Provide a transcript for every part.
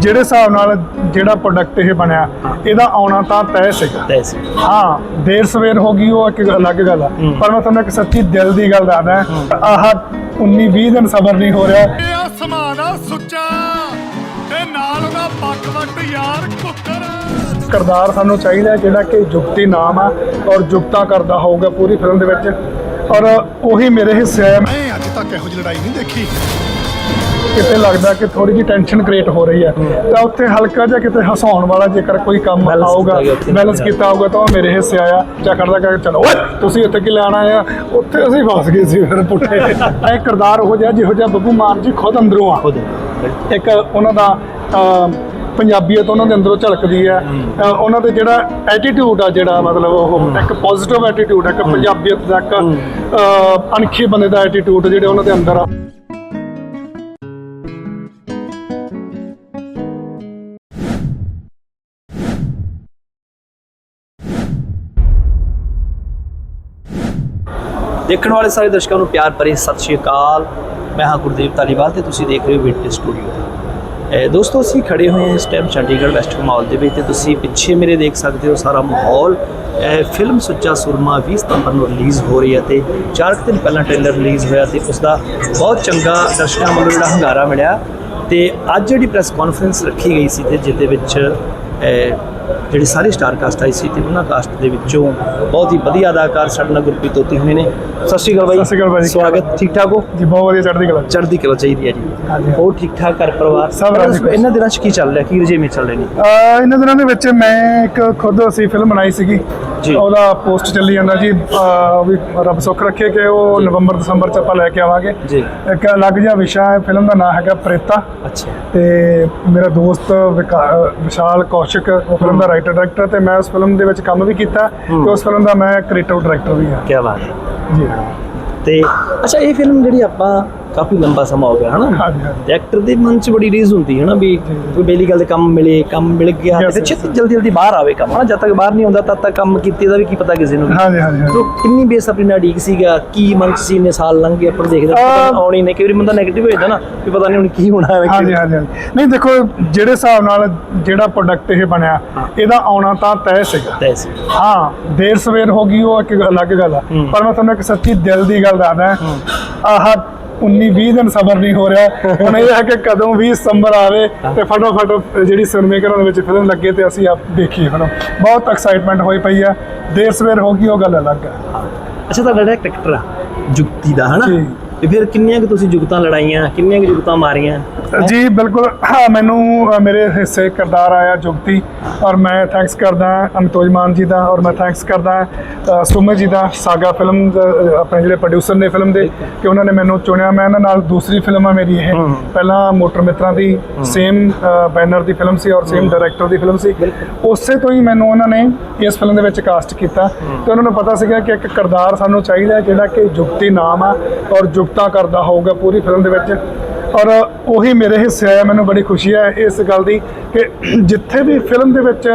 ਜਿਹੜੇ ਹਿਸਾਬ ਨਾਲ ਜਿਹੜਾ ਪ੍ਰੋਡਕਟ ਇਹ ਬਣਿਆ ਇਹਦਾ ਆਉਣਾ ਤਾਂ ਤੈਅ ਸੀਗਾ। ਤੈ ਸੀ। ਹਾਂ ਦੇਰ ਸਵੇਰ ਹੋ ਗਈ ਉਹ ਇੱਕ ਅਲੱਗ ਗੱਲ ਆ। ਪਰ ਮੈਂ ਤੁਹਾਨੂੰ ਇੱਕ ਸੱਚੀ ਦਿਲ ਦੀ ਗੱਲ ਦੱਸਦਾ ਆਹ 19 20 ਦਿਨ ਸਬਰ ਨਹੀਂ ਹੋ ਰਿਹਾ। ਇਹ ਆ ਸਮਾਨਾ ਸੁੱਚਾ ਤੇ ਨਾਲ ਉਹਦਾ ਪੱਕਵਟ ਯਾਰ ਕੁੱਕਰ ਕਿਰਦਾਰ ਸਾਨੂੰ ਚਾਹੀਦਾ ਜਿਹੜਾ ਕਿ ਜੁਗਤੀ ਨਾਮ ਆ ਔਰ ਜੁਗਤਾ ਕਰਦਾ ਹੋਊਗਾ ਪੂਰੀ ਫਿਲਮ ਦੇ ਵਿੱਚ। ਔਰ ਉਹੀ ਮੇਰੇ ਹਿੱਸੇ ਹੈ ਮੈਂ ਅੱਜ ਤੱਕ ਇਹੋ ਜਿਹੀ ਲੜਾਈ ਨਹੀਂ ਦੇਖੀ। ਕਿਤੇ ਲੱਗਦਾ ਕਿ ਥੋੜੀ ਜਿਹੀ ਟੈਨਸ਼ਨ ਕ੍ਰੀਏਟ ਹੋ ਰਹੀ ਹੈ। ਤਾਂ ਉੱਥੇ ਹਲਕਾ ਜਿਹਾ ਕਿਤੇ ਹਸਾਉਣ ਵਾਲਾ ਜੇਕਰ ਕੋਈ ਕੰਮ ਆਊਗਾ। ਬੈਲੈਂਸ ਕੀਤਾ ਹੋਊਗਾ ਤਾਂ ਉਹ ਮੇਰੇ ਹਿੱਸੇ ਆਇਆ। ਚੱਕਰ ਦਾ ਕਿ ਚਲੋ ਓਏ ਤੁਸੀਂ ਇੱਥੇ ਕੀ ਲੈਣ ਆਏ ਆ? ਉੱਥੇ ਅਸੀਂ ਫਸ ਗਏ ਸੀ ਫਿਰ ਪੁੱਠੇ। ਇਹ ਕਿਰਦਾਰ ਉਹ ਜਿਹਾ ਜਿਹੋ ਜਿਹਾ ਬੱਬੂ ਮਾਨ ਜੀ ਖੁਦ ਅੰਦਰੋਂ ਆ। ਇੱਕ ਉਹਨਾਂ ਦਾ ਪੰਜਾਬੀਅਤ ਉਹਨਾਂ ਦੇ ਅੰਦਰੋਂ ਝਲਕਦੀ ਹੈ। ਉਹਨਾਂ ਦੇ ਜਿਹੜਾ ਐਟੀਟਿਊਡ ਆ ਜਿਹੜਾ ਮਤਲਬ ਉਹ ਇੱਕ ਪੋਜ਼ਿਟਿਵ ਐਟੀਟਿਊਡ ਹੈ ਇੱਕ ਪੰਜਾਬੀਅਤ ਦਾ ਇੱਕ ਅਣਖੀ ਬੰਦੇ ਦਾ ਐਟੀਟਿਊਡ ਜਿਹੜੇ ਉਹਨਾਂ ਦੇ ਅੰਦਰ ਆ। ਦੇਖਣ ਵਾਲੇ ਸਾਰੇ ਦਰਸ਼ਕਾਂ ਨੂੰ ਪਿਆਰ ਭਰੀ ਸਤਿ ਸ਼੍ਰੀ ਅਕਾਲ। ਮੈਂ ਹਾਂ ਗੁਰਦੀਪ ਧਾਲੀਵਾਲ ਤੇ ਤੁਸੀਂ ਦੇਖ ਰਹੇ ਹੋ ਵਿਟਨੈਸ ਸਟੂਡੀਓ। ਦੋਸਤੋ, ਅਸੀਂ ਖੜੇ ਹੋਏ ਹਾਂ ਇਸ ਟਾਈਮ ਚੰਡੀਗੜ੍ਹ ਵੈਸਟ ਮਾਲ ਦੇ ਵਿੱਚ ਤੇ ਤੁਸੀਂ ਪਿੱਛੇ ਮੇਰੇ ਦੇਖ ਸਕਦੇ ਹੋ ਸਾਰਾ ਮਾਹੌਲ। ਫਿਲਮ ਸੁੱਚਾ ਸੁਰਮਾ 20 ਸਤੰਬਰ ਨੂੰ ਰਿਲੀਜ਼ ਹੋ ਰਹੀ ਹੈ ਤੇ ਚਾਰ ਕੁ ਦਿਨ ਪਹਿਲਾਂ ਟ੍ਰੇਲਰ ਰਿਲੀਜ਼ ਹੋਇਆ ਤੇ ਉਸ ਦਾ ਬਹੁਤ ਚੰਗਾ ਦਰਸ਼ਕਾਂ ਵੱਲੋਂ ਜਿਹੜਾ ਹੰਗਾਰਾ ਮਿਲਿਆ। ਤੇ ਅੱਜ ਜਿਹੜੀ ਪ੍ਰੈਸ ਕਾਨਫਰੰਸ ਰੱਖੀ ਗਈ ਸੀ ਤੇ ਜਿਹਦੇ ਵਿੱਚ ਜਿਹੜੀ ਸਾਰੀ ਸਟਾਰ ਕਾਸਟ ਆਈ ਸੀ ਤੇ ਉਹਨਾਂ ਕਾਸਟ ਦੇ ਵਿੱਚੋਂ ਬਹੁਤ ਹੀ ਵਧੀਆ ਅਦਾਕਾਰ ਸਾਡੇ ਨਾਲ ਗੁਰਪ੍ਰੀਤ ਤੋਤੀ ਹੋਏ ਨੇ। ਸਤਿ ਸ਼੍ਰੀ ਅਕਾਲ ਬਾਈ। ਸਤਿ ਸ਼੍ਰੀ ਅਕਾਲ ਬਾਈ। ਸਵਾਗਤ। ਠੀਕ ਠਾਕ ਹੋ? ਜੀ ਬਹੁਤ ਵਧੀਆ ਚੜ੍ਹਦੀ ਕਲਾ। ਚੜ੍ਹਦੀ ਕਲਾ ਚਾਹੀਦੀ ਹੈ ਜੀ। ਹੋਰ ਠੀਕ ਠਾਕ ਘਰ ਪਰਿਵਾਰ? ਸਭ। ਇਹਨਾਂ ਦਿਨਾਂ 'ਚ ਕੀ ਚੱਲ ਰਿਹਾ? ਕੀ ਰਜੇਵੇਂ ਚੱਲ ਰਹੇ ਨੇ? ਇਹਨਾਂ ਦਿਨਾਂ ਦੇ ਵਿੱਚ ਮੈਂ ਇੱਕ ਖੁਦ ਅਸੀਂ ਫਿਲਮ ਬਣਾਈ ਸੀਗੀ। ਜੀ। ਉਹਦਾ ਪੋਸਟ ਚੱਲੀ ਜਾਂਦਾ ਜੀ। ਵੀ ਰੱਬ ਸੁੱਖ ਰੱਖੇ ਕਿ ਉਹ ਨਵੰਬਰ ਦਸੰਬਰ ਚ ਆਪਾਂ ਲੈ ਕੇ ਆਵਾਂਗੇ। ਜੀ। ਇੱਕ ਅਲੱਗ ਜਿਹਾ ਵਿਸ਼ਾ ਹੈ ਫਿਲਮ ਦਾ ਨਾਮ ਹੈਗਾ ਪ੍ਰੇਤਾ। ਅੱਛਾ। ਤੇ ਮੇਰਾ ਦੋਸਤ ਵਿਸ਼ਾਲ ਕੌਸ਼ਿਕ ਉਹ ਫਿਲਮ ਦਾ ਰਾਈਟਰ ਡਾਇਰੈਕਟਰ ਤੇ ਮੈਂ ਉਸ ਫਿਲਮ ਦੇ ਵਿੱਚ ਕੰਮ ਵੀ ਕੀਤਾ ਤੇ ਉਸ ਫਿਲਮ ਦਾ ਮੈਂ ਕ੍ਰੀਏਟਿਵ ਡਾਇਰੈਕਟਰ ਵੀ ਹਾਂ। ਕੀ ਬਾਤ। ਹੈ ਜੀ। ਤੇ ਅੱਛਾ ਇਹ ਫਿਲਮ ਜਿਹੜੀ ਆਪਾਂ ਕਾਫੀ ਲੰਬਾ ਸਮਾਂ ਹੋ ਗਿਆ ਹਨਾ? ਹਾਂਜੀ ਹਾਂਜੀ। ਤੇ ਐਕਟਰ ਦੇ ਮਨ 'ਚ ਬੜੀ ਰੀਜ਼ ਹੁੰਦੀ ਹੈ ਨਾ ਵੀ ਕੋਈ ਬੇਲੀ ਗੱਲ ਦੇ ਕੰਮ ਮਿਲੇ ਕੰਮ ਮਿਲ ਗਿਆ Yes, ਤੇ yes. ਛੇਤੀ ਜਲਦੀ ਜਲਦੀ ਬਾਹਰ ਆਵੇ ਕੰਮ ਹਨਾ? ਜਦ ਤੱਕ ਬਾਹਰ ਨਹੀਂ ਆਉਂਦਾ ਤਦ ਤੱਕ ਕੰਮ ਕੀਤੇ ਦਾ ਵੀ ਕੀ ਪਤਾ ਕਿਸੇ ਨੂੰ ਵੀ। ਹਾਂਜੀ ਹਾਂਜੀ ਹਾਂਜੀ। ਤੋ ਕਿੰਨੀ ਬੇਸਬਰੀ ਨਾਲ ਢੀਕ ਸੀਗਾ ਕੀ ਮਨ 'ਚ ਸੀ ਨੇ ਸਾਲ ਲੰਘ ਗਏ ਆਪਾਂ ਨੂੰ ਦੇਖਦੇ ਪਤਾ ਅਹ ਆਉਣੀ ਨੇ ਕਈ ਵਾਰੀ ਬੰਦਾ 네ਗੇਟਿਵ ਹੋ ਜਾਂਦਾ ਨਾ ਵੀ ਪਤਾ ਨਹੀਂ ਹੁਣ ਕੀ ਹੋਣਾ ਹੈ ਹਾਂਜੀ ਹਾਂਜੀ ਹਾਂਜੀ। ਨਹੀਂ ਦੇਖੋ ਜਿਹੜੇ ਹਿਸਾਬ ਨਾਲ ਜਿਹੜਾ ਪ੍ਰੋਡਕਟ ਇਹ ਬਣਿਆ ਇਹਦਾ ਆਉਣਾ ਤਾਂ ਤੈਅ ਸੀਗਾ। ਤੈਸੀ ਹਾਂ ਦੇਰ ਸਵੇਰ ਹੋ ਗਈ ਉਹ ਇੱਕ ਅਲੱਗ ਗੱਲ ਆ। ਪਰ ਮੈਂ ਤੁਹਾਨੂੰ ਇੱਕ ਸੱਚੀ ਦਿਲ ਦੀ ਗੱਲ ਦੱਸਦਾ ਆਹ 19 20 ਦਿਨ ਸਬਰ ਨਹੀਂ ਹੋ ਰਿਹਾ। ਹੁਣ ਇਹ ਹੈ ਕਿ ਕਦੋਂ 20 ਸਤੰਬਰ ਆਵੇ ਤੇ ਫਟਾਫਟ ਜਿਹੜੀ ਸਿਨੇਮੇ ਘਰਾਂ ਦੇ ਵਿੱਚ ਫਿਲਮ ਲੱਗੇ ਤੇ ਅਸੀਂ ਆਪ ਦੇਖੀਏ ਫਿਲਮ ਬਹੁਤ ਐਕਸਾਈਟਮੈਂਟ ਹੋਈ ਪਈ ਆ ਦੇਰ ਸਵੇਰ ਹੋ ਗਈ ਉਹ ਗੱਲ ਅਲੱਗ ਆ ਅੱਛਾ ਤੁਹਾਡਾ ਜਿਹੜਾ ਕਰੈਕਟਰ ਆ ਜੁਗਤੀ ਦਾ ਹਨਾ। ਤੇ ਫਿਰ ਕਿੰਨੀਆਂ ਕਿ ਤੁਸੀਂ ਜੁਗਤਾਂ ਲੜਾਈਆਂ ਕਿੰਨੀਆਂ ਕਿ ਜੁਗਤਾਂ ਮਾਰੀਆਂ? ਜੀ ਬਿਲਕੁਲ। ਹਾਂ ਮੈਨੂੰ ਮੇਰੇ ਹਿੱਸੇ ਕਿਰਦਾਰ ਆਇਆ ਜੁਗਤੀ ਔਰ ਮੈਂ ਥੈਂਕਸ ਕਰਦਾ ਅਮਿਤੋਜ ਮਾਨ ਜੀ ਦਾ ਔਰ ਮੈਂ ਥੈਂਕਸ ਕਰਦਾ ਸੁਮੇ ਜੀ ਦਾ ਸਾਗਾ ਫਿਲਮ ਆਪਣੇ ਜਿਹੜੇ ਪ੍ਰੋਡਿਊਸਰ ਨੇ ਫਿਲਮ ਦੇ ਕਿ ਉਹਨਾਂ ਨੇ ਮੈਨੂੰ ਚੁਣਿਆ। ਮੈਂ ਇਹਨਾਂ ਨਾਲ ਦੂਸਰੀ ਫਿਲਮ ਆ ਮੇਰੀ ਇਹ। ਪਹਿਲਾਂ ਮੋਟਰ ਮਿੱਤਰਾਂ ਦੀ ਸੇਮ ਬੈਨਰ ਦੀ ਫਿਲਮ ਸੀ ਔਰ ਸੇਮ ਡਾਇਰੈਕਟਰ ਦੀ ਫਿਲਮ ਸੀ। ਉਸੇ ਤੋਂ ਹੀ ਮੈਨੂੰ ਉਹਨਾਂ ਨੇ ਇਸ ਫਿਲਮ ਦੇ ਵਿੱਚ ਕਾਸਟ ਕੀਤਾ। ਤੇ ਉਹਨਾਂ ਨੂੰ ਪਤਾ ਸੀਗਾ ਕਿ ਇੱਕ ਕਿਰਦਾਰ ਸਾਨੂੰ ਚਾਹੀਦਾ ਜਿਹੜਾ ਕਿ ਜੁਗਤੀ ਨਾਮ ਆ ਔਰ ਜੁਗਤਾ ਕਰਦਾ ਹੋਊਗਾ ਪੂਰੀ ਫਿਲਮ ਦੇ ਵਿੱਚ। ਔਰ ਉਹੀ ਮੇਰੇ ਹਿੱਸੇ ਆਇਆ ਮੈਨੂੰ ਬੜੀ ਖੁਸ਼ੀ ਹੈ ਇਸ ਗੱਲ ਦੀ ਕਿ ਜਿੱਥੇ ਵੀ ਫਿਲਮ ਦੇ ਵਿੱਚ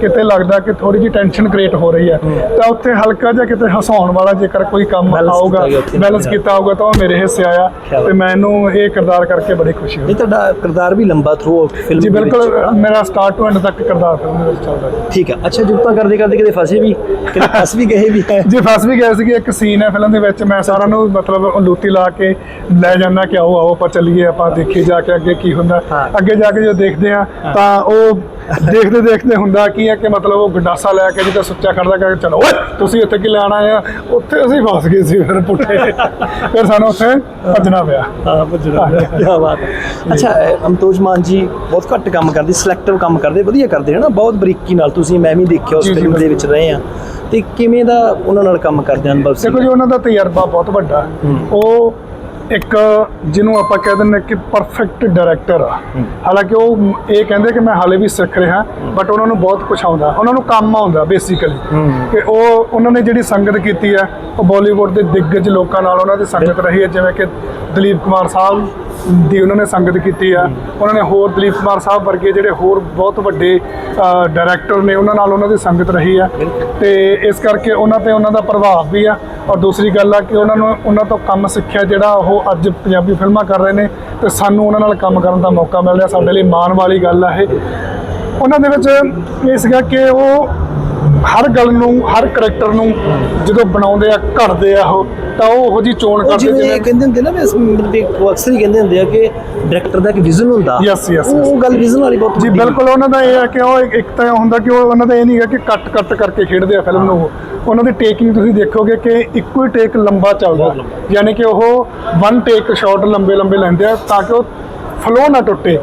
ਕਿਤੇ ਲੱਗਦਾ ਕਿ ਥੋੜੀ ਜਿਹੀ ਟੈਨਸ਼ਨ ਕ੍ਰੀਏਟ ਹੋ ਰਹੀ ਹੈ ਤਾਂ ਉੱਥੇ ਹਲਕਾ ਜਿਹਾ ਕਿਤੇ ਹਸਾਉਣ ਵਾਲਾ ਜੇਕਰ ਕੋਈ ਕੰਮ ਆਊਗਾ। ਬੈਲੈਂਸ ਕੀਤਾ ਹੋਊਗਾ ਤਾਂ ਉਹ ਮੇਰੇ ਹਿੱਸੇ ਆਇਆ। ਤੇ ਮੈਨੂੰ ਇਹ ਕਿਰਦਾਰ ਕਰਕੇ ਬੜੀ ਖੁਸ਼ੀ ਹੋਈ। ਤੁਹਾਡਾ ਕਿਰਦਾਰ ਵੀ ਲੰਬਾ ਥਰੂ ਫਿਲਮ ਜੀ ਬਿਲਕੁਲ ਮੇਰਾ ਸਟਾਰਟ ਟੂ ਐਂਡ ਤੱਕ ਕਿਰਦਾਰ ਫਿਲਮ ਦੇ ਵਿੱਚ ਚੱਲਦਾ ਹੈ ਠੀਕ ਹੈ। ਅੱਛਾ ਜੁਗਤਾਂ ਕਰਦੇ ਕਰਦੇ ਕਿਤੇ ਫਸੇ ਵੀ? ਕਿਤੇ ਫਸ ਵੀ ਗਏ ਵੀ? ਜੀ ਫਸ ਵੀ ਗਏ ਸੀਗੇ। ਇੱਕ ਸੀਨ ਹੈ ਫਿਲਮ ਦੇ ਵਿੱਚ ਮੈਂ ਸਾਰਿਆਂ ਨੂੰ ਮਤਲਬ ਲੂਤੀ ਲਾ ਕੇ ਲੈ ਜਾਂਦਾ ਕਿ ਆਓ ਆਓ ਆਪਾਂ ਚੱਲੀਏ ਆਪਾਂ ਦੇਖੀ ਜਾ ਕੇ ਅੱਗੇ ਕੀ ਹੁੰਦਾ। ਅੱਗੇ ਜਾ ਕੇ ਜੋ ਦੇਖਦੇ ਆ ਤਾਂ ਉਹ ਦੇਖਦੇ ਦੇਖਦੇ ਹੁੰਦਾ ਕੀ ਹੈ ਕਿ ਮਤਲਬ ਉਹ ਗੰਡਾਸਾ ਲੈ ਕੇ ਜਿੱਦਾਂ ਸੁੱਚਾ ਖੜਦਾ ਕਿ ਚਲੋ ਓਏ ਤੁਸੀਂ ਇੱਥੇ ਕੀ ਲੈਣ ਆ? ਉੱਥੇ ਅਸੀਂ ਫਸ ਗਏ ਸੀ ਫਿਰ ਪੁੱਠੇ। ਫਿਰ ਸਾਨੂੰ ਉੱਥੇ ਭੱਜਣਾ ਪਿਆ। ਹਾਂ ਭੱਜਣਾ ਕੀ ਬਾਤ ਹੈ। ਅੱਛਾ ਅਮਤੋਜ ਮਾਨ ਜੀ ਬਹੁਤ ਘੱਟ ਕੰਮ ਕਰਦੇ ਸਿਲੈਕਟਿਵ ਕੰਮ ਕਰਦੇ ਵਧੀਆ ਕਰਦੇ ਹੈ ਨਾ ਬਹੁਤ ਬਰੀਕੀ ਨਾਲ ਤੁਸੀਂ ਮੈਂ ਵੀ ਦੇਖਿਆ ਉਸ ਫਿਲਮ ਦੇ ਵਿੱਚ ਰਹੇ ਆ ਤੇ ਕਿਵੇਂ ਦਾ ਉਹਨਾਂ ਨਾਲ ਕੰਮ ਕਰਦੇ ਅਨੁਭਵ ਸੀ ਦੇਖੋ ਜੀ ਉਹਨਾਂ ਦਾ ਤਜਰਬਾ ਬਹੁਤ ਵੱਡਾ। ਉਹ ਇੱਕ ਜਿਹਨੂੰ ਆਪਾਂ ਕਹਿ ਦਿੰਦੇ ਕਿ ਪਰਫੈਕਟ ਡਾਇਰੈਕਟਰ ਆ। ਹਾਲਾਂਕਿ ਉਹ ਇਹ ਕਹਿੰਦੇ ਕਿ ਮੈਂ ਹਾਲੇ ਵੀ ਸਿੱਖ ਰਿਹਾ ਬਟ ਉਹਨਾਂ ਨੂੰ ਬਹੁਤ ਕੁਝ ਆਉਂਦਾ। ਉਹਨਾਂ ਨੂੰ ਕੰਮ ਆਉਂਦਾ ਬੇਸਿਕਲੀ ਕਿ ਉਹ ਉਹਨਾਂ ਨੇ ਜਿਹੜੀ ਸੰਗਤ ਕੀਤੀ ਹੈ ਉਹ ਬਾਲੀਵੁੱਡ ਦੇ ਦਿੱਗਜ ਲੋਕਾਂ ਨਾਲ ਉਹਨਾਂ ਦੀ ਸੰਗਤ ਰਹੀ ਹੈ ਜਿਵੇਂ ਕਿ ਦਲੀਪ ਕੁਮਾਰ ਸਾਹਿਬ ਦੀ ਉਹਨਾਂ ਨੇ ਸੰਗਤ ਕੀਤੀ ਆ। ਉਹਨਾਂ ਨੇ ਹੋਰ ਦਲੀਪ ਕੁਮਾਰ ਸਾਹਿਬ ਵਰਗੇ ਜਿਹੜੇ ਹੋਰ ਬਹੁਤ ਵੱਡੇ ਡਾਇਰੈਕਟਰ ਨੇ ਉਹਨਾਂ ਨਾਲ ਉਹਨਾਂ ਦੀ ਸੰਗਤ ਰਹੀ ਆ। ਤੇ ਇਸ ਕਰਕੇ ਉਹਨਾਂ ਤੇ ਉਹਨਾਂ ਦਾ ਪ੍ਰਭਾਵ ਵੀ ਆ। ਔਰ ਦੂਸਰੀ ਗੱਲ ਆ ਕਿ ਉਹਨਾਂ ਨੂੰ, ਉਹਨਾਂ ਤੋਂ ਕੰਮ ਸਿੱਖਿਆ ਜਿਹੜਾ ਉਹ ਅੱਜ ਪੰਜਾਬੀ ਫਿਲਮਾਂ ਕਰ ਰਹੇ ਨੇ, ਤੇ ਸਾਨੂੰ ਉਹਨਾਂ ਨਾਲ ਕੰਮ ਕਰਨ ਦਾ ਮੌਕਾ ਮਿਲ ਰਿਹਾ। ਸਾਡੇ ਲਈ ਮਾਣ ਵਾਲੀ ਗੱਲ ਆ ਇਹ। ਉਹਨਾਂ ਦੇ ਵਿੱਚ ਇਹ ਸੀਗਾ ਕਿ ਉਹ ਹਰ ਗੱਲ ਨੂੰ ਹਰ ਕਰੈਕਟਰ ਨੂੰ ਜਦੋਂ ਬਣਾਉਂਦੇ ਆ ਘੜਦੇ ਆ ਉਹ ਤਾਂ ਉਹ ਉਹੋ ਜੀ ਚੋਣ ਕਰਦੇ ਜਿਵੇਂ ਕਹਿੰਦੇ ਹੁੰਦੇ ਨਾ ਵੀ ਅਕਸਰ ਹੀ ਕਹਿੰਦੇ ਹੁੰਦੇ ਆ ਕਿ ਡਾਇਰੈਕਟਰ ਦਾ ਇੱਕ ਵਿਜ਼ਨ ਹੁੰਦਾ। Yes, yes, ਉਹ- ਗੱਲ ਵਿਜ਼ਨ ਵਾਲੀ ਬਹੁਤ ਜੀ ਬਿਲਕੁਲ ਉਹਨਾਂ ਦਾ ਇਹ ਹੈ ਕਿ ਉਹ ਇੱਕ- ਤਾਂ ਹੁੰਦਾ ਕਿ ਉਹ ਉਹਨਾਂ ਦਾ ਇਹ ਨਹੀਂ ਹੈ ਕਿ ਕੱਟ ਕੱਟ ਕਰਕੇ ਖੇਡਦੇ ਆ ਫਿਲਮ ਨੂੰ ਉਹ। ਉਹਨਾਂ ਦੀ ਟੇਕਿੰਗ ਤੁਸੀਂ ਦੇਖੋਗੇ ਕਿ ਇੱਕੋ ਹੀ ਟੇਕ ਲੰਬਾ ਚੱਲਦਾ। ਯਾਨੀ ਕਿ ਉਹ ਵਨ ਟੇਕ ਸ਼ਾਟ ਲੰਬੇ ਲੰਬੇ ਲੈਂਦੇ ਆ ਤਾਂ ਕਿ ਉਹ ਫਲੋ ਨਾ ਟੁੱਟੇ।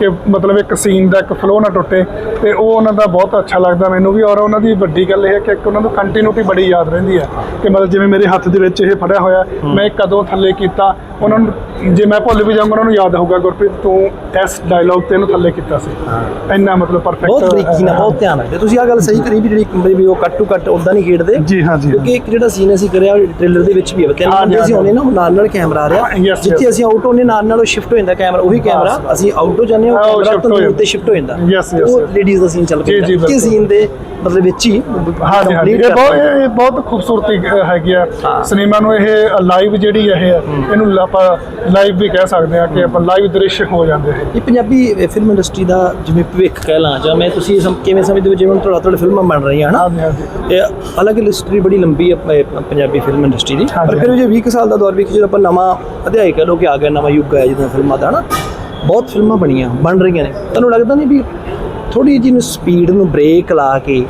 ਕਿ ਮਤਲਬ ਇੱਕ ਸੀਨ ਦਾ ਇੱਕ ਫਲੋ ਨਾ ਟੁੱਟੇ ਤੇ ਉਹ ਉਹਨਾਂ ਦਾ ਬਹੁਤ ਅੱਛਾ ਲੱਗਦਾ ਮੈਨੂੰ ਵੀ ਔਰ ਉਹਨਾਂ ਦੀ ਵੱਡੀ ਗੱਲ ਇਹ ਹੈ ਕਿ ਇੱਕ ਉਹਨਾਂ ਨੂੰ ਕੰਟੀਨਿਊਟੀ ਬੜੀ ਯਾਦ ਰਹਿੰਦੀ ਹੈ ਕਿ ਮਤਲਬ ਜਿਵੇਂ ਮੇਰੇ ਹੱਥ ਦੇ ਵਿੱਚ ਇਹ ਫੜਿਆ ਹੋਇਆ ਮੈਂ ਕਦੋਂ ਥੱਲੇ ਕੀਤਾ ਉਹਨਾਂ ਨੂੰ ਜੇ ਮੈਂ ਭੁੱਲ ਵੀ ਜਾਊਂਗਾ ਉਹਨਾਂ ਨੂੰ ਯਾਦ ਹੋਊਗਾ ਗੁਰਪ੍ਰੀਤ ਤੂੰ ਇਸ ਡਾਇਲੌਗ ਤੇ ਇਹਨੂੰ ਥੱਲੇ ਕੀਤਾ ਸੀ। ਇੰਨਾ ਮਤਲਬ ਪਰਫੈਕਟ ਬਹੁਤ ਬਰੀਕੀ ਨਾਲ ਬਹੁਤ ਧਿਆਨ ਰੱਖਦੇ। ਤੁਸੀਂ ਆ ਗੱਲ ਸਹੀ ਕਰੀ ਵੀ ਜਿਹੜੀ ਵੀ ਉਹ ਕੱਟ ਟੂ ਕੱਟ ਉਦਾਂ ਨਹੀਂ ਖੇਡਦੇ। ਜੀ ਹਾਂ ਜੀ ਕਿਉਂਕਿ ਇੱਕ ਜਿਹੜਾ ਸੀਨ ਅਸੀਂ ਕਰਿਆ ਟ੍ਰੇਲਰ ਦੇ ਵਿੱਚ ਵੀ ਹੈ। ਤਿੰਨ ਅਸੀਂ ਹਾਂ ਆਉਨੇ ਨਾ ਨਾਲ ਨਾਲ ਕੈਮਰਾ ਆ ਰਿਹਾ। ਜਿੱਥੇ. ਅਸੀਂ ਆਊਟ ਹੋਨੇ ਨਾਲ ਨਾਲ ਉਹ ਸ਼ਿਫਟ ਹੋ ਜਾਂਦਾ ਕੈਮਰਾ ਉਹੀ ਕੈਮਰਾ ਅਸੀਂ ਆਊਟ ਹੋ ਜਾਂਦੇ ਹਾਂ ਹਾਂ, ਉਹ ਉਹ ਕੈਮਰਾ shift ਹੋ ਤੰਦੂਰ ਜਾਂਦਾ। ਸ਼ਿਫਟ ਹੋ ਜਾਂਦਾ। Yes, yes, ਉਹ yes. ਲੇਡੀਜ਼ ਦਾ ਸੀਨ ਚੱਲ ਜੀ, ਜੀ, ਕਿ ਬਿਲਕੁਲ। ਸੀਨ ਦੇ ਮਤਲਬ ਵਿੱਚ ਹੀ ਹਾਂ ਜੀ ਹਾਂ ਜੀ। complete ਇਹ ਬਹੁਤ ਕਰਤਾ। ਇਹ ਬਹੁਤ ਖੂਬਸੂਰਤੀ ਹੈਗੀ ਆ। ਹਾਂ। ਸਿਨੇਮਾ ਨੂੰ ਇਹ ਲਾਈਵ ਜਿਹੜੀ ਇਹ ਹੈ। ਇਹਨੂੰ ਆਪਾਂ ਲਾਈਵ ਵੀ ਕਹਿ ਸਕਦੇ ਆ ਕਿ ਆਪਾਂ ਲਾਈਵ ਦ੍ਰਿਸ਼ ਹੋ ਜਾਂਦੇ ਹੈ ਇਹ ਪੰਜਾਬੀ ਫਿਲਮ ਇੰਡਸਟਰੀ ਦਾ ਜਿਵੇਂ ਭਵਿੱਖ ਕਹਿ ਲਾਂ ਜਾਂ ਮੈਂ ਤੁਸੀਂ ਸਮ- ਕਿਵੇਂ ਸਮਝਦੇ ਹੋ ਜਿਵੇਂ ਹੁਣ ਤੁਹਾਡਾ ਤੁਹਾਡੇ ਫਿਲਮਾਂ ਬਣ ਰਹੀਆਂ ਹਨ? ਹਾਂਜੀ ਹਾਂਜੀ। ਇਹ ਹਾਲਾਂਕਿ ਹਿਸਟਰੀ ਬੜੀ ਲੰਬੀ ਹੈ ਪ- ਪੰਜਾਬੀ ਫਿਲਮ ਇੰਡਸਟਰੀ ਦੀ। ਹਾਂਜੀ, ਪਰ ਫਿਰ ਜੇ 20 ਕੁ ਸਾਲ ਦਾ ਦੌਰ ਵੀ ਜਦੋਂ ਆਪਾਂ ਨਵਾਂ ਅਧਿਆਇ ਕਹ ਲੋ ਕਿ ਆ ਗਿਆ ਨਵਾਂ ਯੁੱਗ ਆਇਆ ਜਿੱਦਾਂ ਫਿਲਮਾਂ ਦਾ ਹਨਾ? ਬਹੁਤ ਫਿਲਮਾਂ ਬਣੀਆਂ ਬਣ ਰਹੀਆਂ ਨੇ ਤੁਹਾਨੂੰ ਲੱਗਦਾ ਨਹੀਂ ਵੀ ਥੋੜੀ ਜਿਹੀ ਨੂੰ ਸਪੀਡ ਨੂੰ ਬ੍ਰੇਕ ਲਾ ਕੇ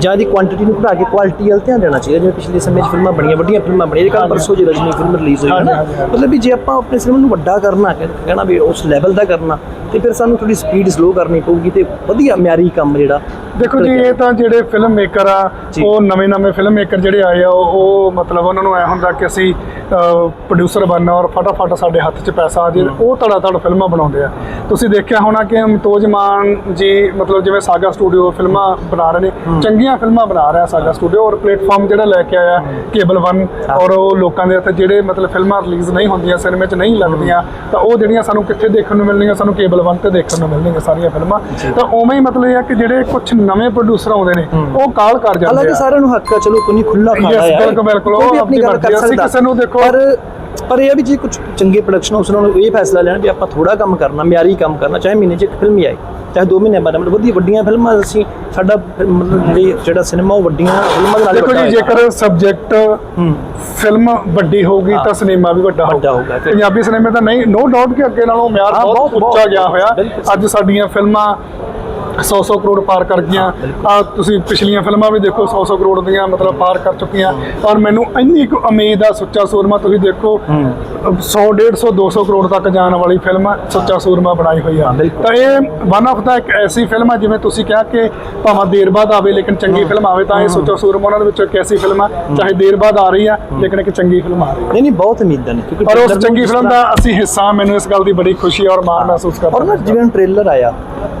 ਜਾਂ ਇਹਦੀ ਕੁਆਂਟੀਟੀ ਨੂੰ ਘਟਾ ਕੇ ਕੁਆਲਿਟੀ ਵੱਲ ਧਿਆਨ ਦੇਣਾ ਚਾਹੀਦਾ ਜਿਵੇਂ ਪਿਛਲੇ ਸਮੇਂ 'ਚ ਫਿਲਮਾਂ ਬਣੀਆਂ ਵੱਡੀਆਂ ਫਿਲਮਾਂ ਬਣੀਆਂ ਕੱਲ ਪਰਸੋਂ ਜਿਹੀ ਰਜਨੀ ਫਿਲਮ ਰਿਲੀਜ਼ ਹੋਈ ਹੈ ਨਾ। ਮਤਲਬ ਵੀ ਜੇ ਆਪਾਂ ਆਪਣੇ ਸਿਨੇਮਾ ਨੂੰ ਵੱਡਾ ਕਰਨਾ ਕਹਿ- ਕਹਿਣਾ ਵੀ ਉਸ ਲੈਵਲ ਦਾ ਕਰਨਾ ਤੇ ਫਿਰ ਸਾਨੂੰ ਥੋੜੀ ਸਪੀਡ ਸਲੋ ਕਰਨੀ ਪਊਗੀ ਤੇ ਵਧੀਆ ਮਿਆਰੀ ਕੰਮ ਜਿਹੜਾ ਦੇਖੋ ਜੀ ਇਹ ਤਾਂ ਜਿਹੜੇ ਫਿਲਮ ਮੇਕਰ ਆ। ਉਹ ਨਵੇਂ ਨਵੇਂ ਫਿਲਮ ਮੇਕਰ ਜਿਹੜੇ ਆਏ ਆ ਉਹ ਮਤਲਬ ਉਹਨਾਂ ਨੂੰ ਐ ਹੁੰਦਾ ਕਿ ਅਸੀਂ ਪ੍ਰੋਡਿਊਸਰ ਬਣਨਾ ਔਰ ਫਟਾਫਟ ਸਾਡੇ ਹੱਥ 'ਚ ਪੈਸਾ ਆ ਜੇ ਉਹ ਧੜਾ ਧੜ ਫਿਲਮਾਂ ਬਣਾਉਂਦੇ ਆ। ਤੁਸੀਂ ਦੇਖਿਆ ਹੋਣਾ ਕਿ ਅਮਤੋਜ ਮਾਨ ਜੀ ਮਤਲਬ ਜਿਵੇਂ ਸਾਗਾ ਸਟੂਡੀਓ ਫਿਲਮਾਂ ਬਣਾ ਰਹੇ ਨੇ ਚੰਗੀਆਂ ਫਿਲਮਾਂ ਬਣਾ ਰਿਹਾ ਸਾਗਾ ਸਟੂਡੀਓ ਔਰ ਪਲੇਟਫਾਰਮ ਜਿਹੜਾ ਲੈ ਕੇ ਆਇਆ ਕੇਬਲ 1 ਔਰ ਉਹ ਲੋਕਾਂ ਦੇ ਇੱਥੇ ਜਿਹੜੇ ਮਤਲਬ ਫਿਲਮਾਂ ਰਿਲੀਜ਼ ਨਹੀਂ ਹੁੰਦੀਆਂ ਸਿਨੇਮੇ 'ਚ ਨਹੀਂ ਲੱਗਦੀਆਂ ਤਾਂ ਉਹ ਜਿਹੜੀਆਂ ਸਾਨੂੰ ਕਿੱਥੇ ਦੇਖਣ ਨੂੰ ਮਿਲਣਗੀਆਂ ਸਾਨੂੰ ਕੇਬਲ 1 ਤੇ ਦੇਖਣ ਨੂੰ ਮਿਲਣਗੀਆਂ ਸਾਰੀਆਂ ਫਿਲਮਾਂ। ਤਾਂ ਉਵੇਂ ਹੀ ਮਤਲਬ ਇਹ ਆ ਕਿ ਜਿਹੜੇ ਕੁਝ ਨਵੇਂ ਪ੍ਰੋਡਿਊਸਰ ਆਉਂਦੇ ਨੇ ਉਹ ਕਾਲ ਕਰ ਜਾਂਦੇ ਹਾਲਾਂਕਿ ਆ ਸਾਰਿਆਂ ਨੂੰ ਹੱਕ ਆ ਚਲੋ ਕੋਈ ਖੁੱਲਾ ਖਾਣਾ ਹੈ ਬਿਲਕੁਲ, ਬਿਲਕੁਲ, ਉਹ ਆਪਣੀ ਗੱਲ ਕਰ ਸਕਦਾ ਕਿਸੇ ਨੂੰ ਦੇਖੋ- ਪਰ ਪਰ ਇਹ ਵੀ ਜੇ ਕੁਝ ਚੰਗੇ ਪ੍ਰੋਡਕਸ਼ਨ ਹਾਊਸ ਨੂੰ ਇਹ ਫੈਸਲਾ ਲੈਣ ਵੀ ਆਪਾਂ ਥੋੜਾ ਕੰਮ ਕਰਨਾ ਮਿਆਰੀ ਕੰਮ ਕਰਨਾ ਚਾਹੇ ਮਹੀਨੇ 'ਚ ਇੱਕ ਫਿਲਮ ਹੀ ਆਏ ਚਾਹੇ 2 ਮਹੀਨੇ ਬਾਅਦ ਮਤਲਬ ਵਧੀਆ ਵੱਡੀਆਂ ਫਿਲਮਾਂ ਅਸੀਂ ਸਾਡਾ ਮਤਲਬ ਜਿਹੜੀ ਜਿਹੜਾ ਸਿਨੇਮਾ ਉਹ ਵੱਡੀਆਂ ਫਿਲਮਾਂ ਦੇ ਨਾਲ ਦੇਖੋ ਜੀ। ਜੇਕਰ ਸਬਜੈਕਟ ਫਿਲਮ ਵੱਡੀ ਹੋਊਗੀ। ਤਾਂ ਸਿਨੇਮਾ ਵੀ ਵੱਡਾ ਹੋਊਗਾ। ਪੰਜਾਬੀ ਸਿਨੇਮੇ ਦਾ ਨਹੀਂ ਨੋ ਡਾਊਟ ਕਿ ਅੱਗੇ ਨਾਲੋਂ ਮਿਆਰ ਬਹੁਤ ਉੱਚਾ ਗਿਆ ਹੋਇਆ। ਅੱਜ ਸਾਡੀਆਂ ਫਿਲਮਾਂ 100-100 ਕਰੋੜ ਪਾਰ ਕਰ ਗਈਆਂ। ਆ ਤੁਸੀਂ ਪਿਛਲੀਆਂ ਫਿਲਮਾਂ ਵੀ ਦੇਖੋ 100-100 ਕਰੋੜ ਦੀਆਂ ਮਤਲਬ ਪਾਰ ਕਰ ਚੁੱਕੀਆਂ। ਔਰ ਮੈਨੂੰ ਇੰਨੀ ਕੁ ਉਮੀਦ ਆ ਸੁੱਚਾ ਸੂਰਮਾ ਤੁਸੀਂ ਦੇਖੋ 100 150 200 ਕਰੋੜ ਤੱਕ ਜਾਣ ਵਾਲੀ ਫਿਲਮ ਸੁੱਚਾ ਸੂਰਮਾ ਬਣਾਈ ਹੋਈ ਆ। ਤਾਂ ਇਹ ਵਨ ਆਫ ਦਾ ਇੱਕ ਐਸੀ ਫਿਲਮ ਆ ਜਿਵੇਂ ਤੁਸੀਂ ਕਿਹਾ ਕਿ ਭਾਵੇਂ ਦੇਰ ਬਾਅਦ ਆਵੇ ਲੇਕਿਨ ਚੰਗੀ ਫਿਲਮ ਆਵੇ ਤਾਂ ਇਹ ਸੁੱਚਾ ਸੂਰਮਾ ਉਹਨਾਂ ਦੇ ਵਿੱਚੋਂ ਇੱਕ ਐਸੀ ਫਿਲਮ ਆ ਚਾਹੇ ਦੇਰ ਬਾਅਦ ਆ ਰਹੀ ਆ ਲੇਕਿਨ ਇੱਕ ਚੰਗੀ ਫਿਲਮ ਆ ਰਹੀ ਆ। ਨਹੀਂ ਨਹੀਂ ਬਹੁਤ ਉਮੀਦਾਂ ਨੇ ਕਿਉਂਕਿ ਪਰ ਉਸ ਚੰਗੀ ਫਿਲਮ ਦਾ ਅਸੀਂ ਹਿੱਸਾ ਮੈਨੂੰ ਇਸ ਗੱਲ ਦੀ ਬੜੀ ਖੁਸ਼ੀ ਔਰ ਮਾਣ ਮਹਿਸੂਸ ਔਰ ਕਰਦਾ ਨਾ ਜਿਵੇਂ ਟ੍ਰੇਲਰ ਆਇਆ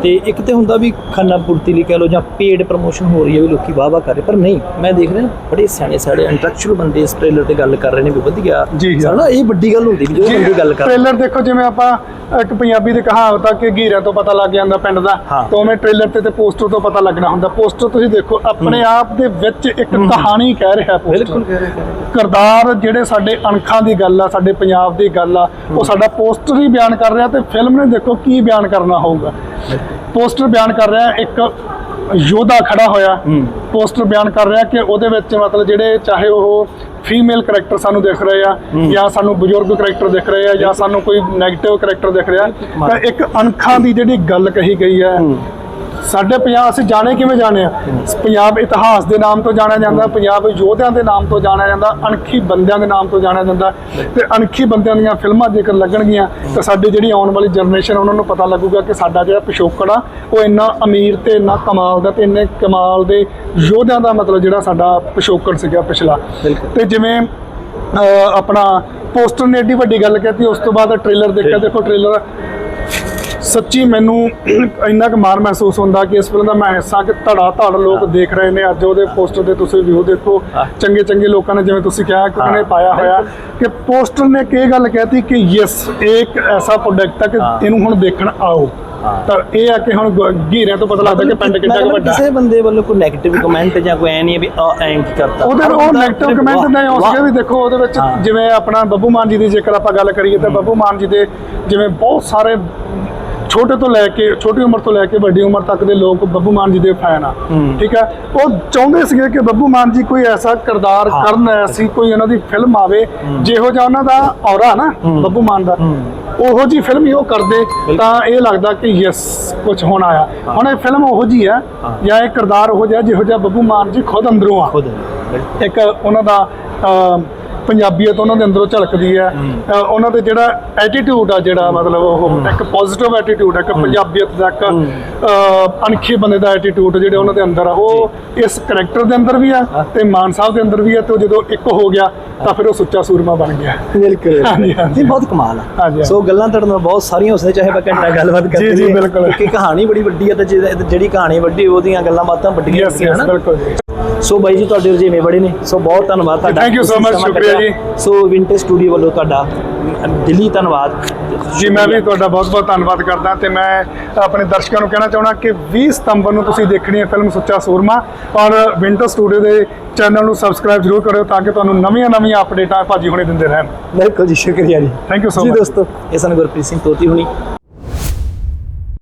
ਤੇ ਇੱਕ ਤੇ ਹੁੰਦਾ ਵੀ ਖਾਨਾ ਪੂਰਤੀ ਲਈ ਕਹਿ ਲਓ ਜਾਂ ਪੇਡ ਪ੍ਰੋਮੋਸ਼ਨ ਹੋ ਰਹੀ ਹੈ ਵੀ ਲੋਕੀ ਵਾਹ ਵਾਹ ਕਰ ਰਹੇ ਪਰ ਨਹੀਂ ਮੈਂ ਦੇਖ ਰਿਹਾ ਬੜੇ ਸਿਆਣੇ ਸਾੜੇ ਇੰਟੈਲੈਕਚੁਅਲ ਬੰਦੇ ਇਸ ਟ੍ਰੇਲਰ ਤੇ ਗੱਲ ਕਰ ਰਹੇ ਨੇ ਵੀ ਵਧੀਆ। ਸਾਡਾ ਇਹ ਵੱਡੀ ਗੱਲ ਹੁੰਦੀ ਵੀ ਜੋ ਬੰਦੇ ਗੱਲ ਕਰ ਟ੍ਰੇਲਰ ਦੇਖੋ ਜਿਵੇਂ ਆਪਾਂ ਇੱਕ ਪੰਜਾਬੀ ਦੀ ਕਹਾਵਤ ਆ ਕਿ ਘੀਰਿਆਂ ਤੋਂ ਪਤਾ ਲੱਗ ਜਾਂਦਾ ਪਿੰਡ ਦਾ। ਤਾਂ ਉਵੇਂ ਟ੍ਰੇਲਰ ਤੇ ਤੇ ਪੋਸਟਰ ਤੋਂ ਪਤਾ ਲੱਗਣਾ ਹੁੰਦਾ। ਪੋਸਟਰ ਤੁਸੀਂ ਦੇਖੋ ਆਪਣੇ ਆਪ ਦੇ ਵਿੱਚ ਇੱਕ ਕਹਾਣੀ ਕਹਿ ਰਿਹਾ ਪੋਸਟਰ ਬਿਲਕੁਲ ਕਹਿ ਰਹੇ। ਕਹਿ ਰਹੇ। ਕਿਰਦਾਰ ਜਿਹੜੇ ਸਾਡੇ ਅਣਖਾਂ ਦੀ ਗੱਲ ਆ ਸਾਡੇ ਪੰਜਾਬ ਦੀ ਗੱਲ ਆ ਉਹ ਸਾਡਾ ਪੋਸਟਰ ਹੀ ਬਿਆਨ ਕਰ ਰਿਹਾ ਤੇ ਫਿਲਮ ਨੇ ਦੇਖੋ ਕੀ ਬਿਆਨ ਕਰਨਾ ਹੋਊਗਾ। ਪੋਸਟਰ ਬਿਆਨ ਕਰ ਰਿਹਾ ਇੱਕ ਯੋਧਾ ਖੜਾ ਹੋਇਆ। ਪੋਸਟਰ ਬਿਆਨ ਕਰ ਰਿਹਾ ਕਿ ਉਹਦੇ ਵਿੱਚ ਮਤਲਬ ਜਿਹੜੇ ਚਾਹੇ ਉਹ ਫੀਮੇਲ ਕਰੈਕਟਰ ਸਾਨੂੰ ਦਿਖ ਰਹੇ ਆ ਜਾਂ ਸਾਨੂੰ ਬਜ਼ੁਰਗ ਕਰੈਕਟਰ ਦਿਖ ਰਹੇ ਆ ਜਾਂ ਸਾਨੂੰ ਕੋਈ 네ਗੇਟਿਵ ਕਰੈਕਟਰ ਦਿਖ ਰਿਹਾ। ਤਾਂ ਇੱਕ ਅਣਖਾਂ ਦੀ ਜਿਹੜੀ ਗੱਲ ਕਹੀ ਗਈ ਹੈ। ਸਾਡੇ ਪੰਜਾਬ ਅਸੀਂ ਜਾਣੇ ਕਿਵੇਂ ਜਾਣੇ ਆ? ਪੰਜਾਬ ਇਤਿਹਾਸ ਦੇ ਨਾਮ ਤੋਂ ਜਾਣਿਆ ਜਾਂਦਾ ਪੰਜਾਬ ਯੋਧਿਆਂ ਦੇ ਨਾਮ ਤੋਂ ਜਾਣਿਆ ਜਾਂਦਾ ਅਣਖੀ ਬੰਦਿਆਂ ਦੇ ਨਾਮ ਤੋਂ ਜਾਣਿਆ ਜਾਂਦਾ। ਤੇ ਅਣਖੀ ਬੰਦਿਆਂ ਦੀਆਂ ਫਿਲਮਾਂ ਜੇਕਰ ਲੱਗਣਗੀਆਂ ਤਾਂ ਸਾਡੀ ਜਿਹੜੀ ਆਉਣ ਵਾਲੀ ਜਨਰੇਸ਼ਨ ਉਹਨਾਂ ਨੂੰ ਪਤਾ ਲੱਗੂਗਾ ਕਿ ਸਾਡਾ ਜਿਹੜਾ ਪਿਛੋਕੜ ਆ ਉਹ ਇੰਨਾ ਅਮੀਰ ਤੇ ਇੰਨਾ ਕਮਾਲ ਦਾ ਤੇ ਇੰਨੇ ਕਮਾਲ ਦੇ ਯੋਧਿਆਂ ਦਾ ਮਤਲਬ ਜਿਹੜਾ ਸਾਡਾ ਪਿਛੋਕੜ ਸੀਗਾ ਪਿਛਲਾ। ਤੇ ਜਿਵੇਂ ਆਪਣਾ ਪੋਸਟਰ ਨੇ ਏਡੀ ਵੱਡੀ ਗੱਲ ਕਹਿਤੀ ਉਸ ਤੋਂ ਬਾਅਦ ਟ੍ਰੇਲਰ ਦੇਖਿਆ ਦੇਖੋ ਟ੍ਰੇਲਰ ਸੱਚੀ ਮੈਨੂੰ ਇੰਨਾ ਕੁ ਮਾਣ ਮਹਿਸੂਸ ਹੁੰਦਾ ਕਿ ਇਸ ਫਿਲਮ ਦਾ ਮੈਂ ਹਿੱਸਾ ਕਿ ਧੜਾ ਧੜ ਲੋਕ ਦੇਖ ਰਹੇ ਨੇ। ਅੱਜ ਉਹਦੇ ਪੋਸਟਰ ਦੇ ਤੁਸੀਂ ਵਿਊ ਦੇਖੋ। ਚੰਗੇ ਚੰਗੇ ਲੋਕਾਂ ਨੇ ਜਿਵੇਂ ਤੁਸੀਂ ਕਿਹਾ ਕਿ ਉਹਨੇ ਪਾਇਆ ਹੋਇਆ ਕਿ ਪੋਸਟਰ ਨੇ ਕਿ ਗੱਲ ਕਹਿਤੀ ਕਿ ਯੈਸ ਇਹ ਇੱਕ ਐਸਾ ਪ੍ਰੋਡਕਟ ਹੈ ਕਿ। ਇਹਨੂੰ ਹੁਣ ਦੇਖਣ ਆਓ। ਤਾਂ ਇਹ ਆ ਕਿ ਹੁਣ ਘੀਰਿਆਂ ਤੋਂ ਪਤਾ ਲੱਗਦਾ ਕਿ ਪਿੰਡ ਕਿੰਨਾ ਵੱਡਾ। ਕਿਸੇ ਬੰਦੇ ਵੱਲੋਂ ਕੋਈ 네ਗੇਟਿਵ ਕਮੈਂਟ ਜਾਂ ਕੋਈ ਐ ਨਹੀਂ ਵੀ ਆ ਐਂ ਕੀ ਕਰਤਾ। ਉਹਦੇ ਉਹ ਨੈਗੇਟਿਵ ਕਮੈਂਟ ਨੇ ਉਸਕੇ ਵੀ ਦੇਖੋ ਉਹਦੇ ਵਿੱਚ। ਜਿਵੇਂ ਆਪਣਾ ਬੱਬੂ ਮਾਨ ਜੀ ਦੀ ਜੇਕਰ ਆਪਾਂ ਗੱਲ ਕਰੀਏ ਤਾਂ ਬੱਬੂ ਮਾਨ ਜੀ ਦੇ ਜਿਵੇਂ ਬਹੁਤ ਸਾਰੇ ਛੋਟੇ ਤੋਂ ਲੈ ਕੇ ਛੋਟੀ ਉਮਰ ਤੋਂ ਲੈ ਕੇ ਵੱਡੀ ਉਮਰ ਤੱਕ ਦੇ ਲੋਕ ਬੱਬੂ ਮਾਨ ਜੀ ਦੇ ਫੈਨ ਆ। ਠੀਕ ਹੈ? ਉਹ ਚਾਹੁੰਦੇ ਸੀਗੇ ਕਿ ਬੱਬੂ ਮਾਨ ਜੀ ਕੋਈ ਐਸਾ ਕਿਰਦਾਰ। ਕਰਨ ਐਸੀ ਕੋਈ ਉਹਨਾਂ ਦੀ ਫਿਲਮ ਆਵੇ ਜਿਹੋ ਜਿਹਾ ਉਹਨਾਂ ਦਾ ਔਰਾ ਨਾ ਬੱਬੂ ਮਾਨ ਦਾ। ਉਹੋ ਜੀ ਫਿਲਮ ਹੀ ਉਹ ਕਰਦੇ ਤਾਂ ਇਹ ਲੱਗਦਾ ਕਿ ਯੈਸ ਕੁਝ ਹੋਣਾ ਆ ਹੁਣ ਇਹ ਫਿਲਮ ਉਹੋ ਜੀ ਆ ਹਾਂ। ਜਾਂ ਇਹ ਕਿਰਦਾਰ ਉਹੋ ਜਿਹਾ ਜਿਹੋ ਜਿਹਾ ਬੱਬੂ ਮਾਨ ਜੀ ਖੁਦ ਅੰਦਰੋਂ ਆ। ਇੱਕ ਉਹਨਾਂ ਦਾ ਪੰਜਾਬੀਅਤ ਉਹਨਾਂ ਦੇ ਅੰਦਰੋਂ ਝਲਕਦੀ ਹੈ। ਉਹਨਾਂ ਦੇ ਜਿਹੜਾ ਐਟੀਟਿਊਡ ਆ ਜਿਹੜਾ ਮਤਲਬ ਉਹ ਇੱਕ ਪੋਜ਼ਿਟਿਵ ਐਟੀਟਿਊਡ ਹੈ ਇੱਕ ਪੰਜਾਬੀਅਤ ਦਾ ਇੱਕ ਅਣਖੀ ਬੰਦੇ ਦਾ ਐਟੀਟਿਊਡ ਜਿਹੜੇ ਉਹਨਾਂ ਦੇ ਅੰਦਰ ਆ ਉਹ ਇਸ ਕਰੈਕਟਰ ਦੇ ਅੰਦਰ ਵੀ ਆ ਤੇ ਮਾਨ ਸਾਹਿਬ ਦੇ ਅੰਦਰ ਵੀ ਆ ਤੇ ਜਦੋਂ ਇੱਕ ਹੋ ਗਿਆ ਤਾਂ ਫਿਰ ਉਹ ਸੁੱਚਾ ਸੂਰਮਾ ਬਣ ਗਿਆ। ਬਿਲਕੁਲ। ਜੀ ਬਹੁਤ ਕਮਾਲ ਆ। ਸੋ ਗੱਲਾਂ ਤੁਹਾਡੇ ਨਾਲ ਬਹੁਤ ਸਾਰੀਆਂ ਸਕਦੀਆਂ ਚਾਹੇ ਆਪਾਂ ਘੰਟਾ ਗੱਲਬਾਤ ਕਰਦੇ ਜੀ, ਜੀ। ਬਿਲਕੁਲ। ਕਿਉਂਕਿ ਕਹਾਣੀ ਬੜੀ ਵੱਡੀ ਹੈ ਤੇ ਜਿਹੜੀ ਕਹਾਣੀ ਵੱਡੀ ਉਹਦੀਆਂ ਗੱਲਾਂ ਬਾਤਾਂ ਵੱਡੀਆਂ ਹੁੰਦੀਆਂ ਹਨਾ। ਬਿਲਕੁਲ ਜੀ। ਸੋ ਬਾਈ ਜੀ ਤੁਹਾਡੇ ਰਜੇਵੇਂ ਬੜੇ ਨੇ। ਸੋ ਬਹੁਤ ਧੰਨਵਾਦ ਤੁਹਾਡਾ। So ਤੁਸੀਂ much, ਸਮਾਂ ਸ਼ੁਕਰੀਆ। ਜੀ। ਸੋ ਵਿੰਟੇਜ ਸਟੂਡੀਓ ਵੱਲੋਂ ਤੁਹਾਡਾ ਦਿਲੀ ਧੰਨਵਾਦ। ਜੀ ਮੈਂ ਵੀ ਤੁਹਾਡਾ ਬਹੁਤ-ਬਹੁਤ ਧੰਨਵਾਦ ਕਰਦਾ ਤੇ ਮੈਂ ਆਪਣੇ ਦਰਸ਼ਕਾਂ ਨੂੰ ਕਹਿਣਾ ਚਾਹਣਾ ਕਿ 20 ਸਤੰਬਰ ਨੂੰ ਤੁਸੀਂ ਦੇਖਣੀ ਹੈ ਫਿਲਮ ਸੁੱਚਾ ਸੂਰਮਾ ਔਰ ਵਿੰਟਰ ਸਟੂਡੀਓ ਦੇ ਚੈਨਲ ਨੂੰ ਸਬਸਕ੍ਰਾਈਬ ਜ਼ਰੂਰ ਕਰਿਓ ਤਾਂ ਕਿ ਤੁਹਾਨੂੰ ਨਵੀਆਂ-ਨਵੀਆਂ ਅਪਡੇਟਾਂ ਭਾਜੀ ਹੁਣੇ ਦਿੰਦੇ ਰਹਿਣ। ਬਿਲਕੁਲ ਜੀ ਸ਼ੁਕਰੀਆ ਜੀ। ਥੈਂਕ ਯੂ ਸੋ ਜੀ ਮਚ ਦੋਸਤੋ ਇਹ ਸਨ ਗੁਰਪ੍ਰੀਤ ਸਿੰਘ ਤੋਤੀ ਹੁਣੀ।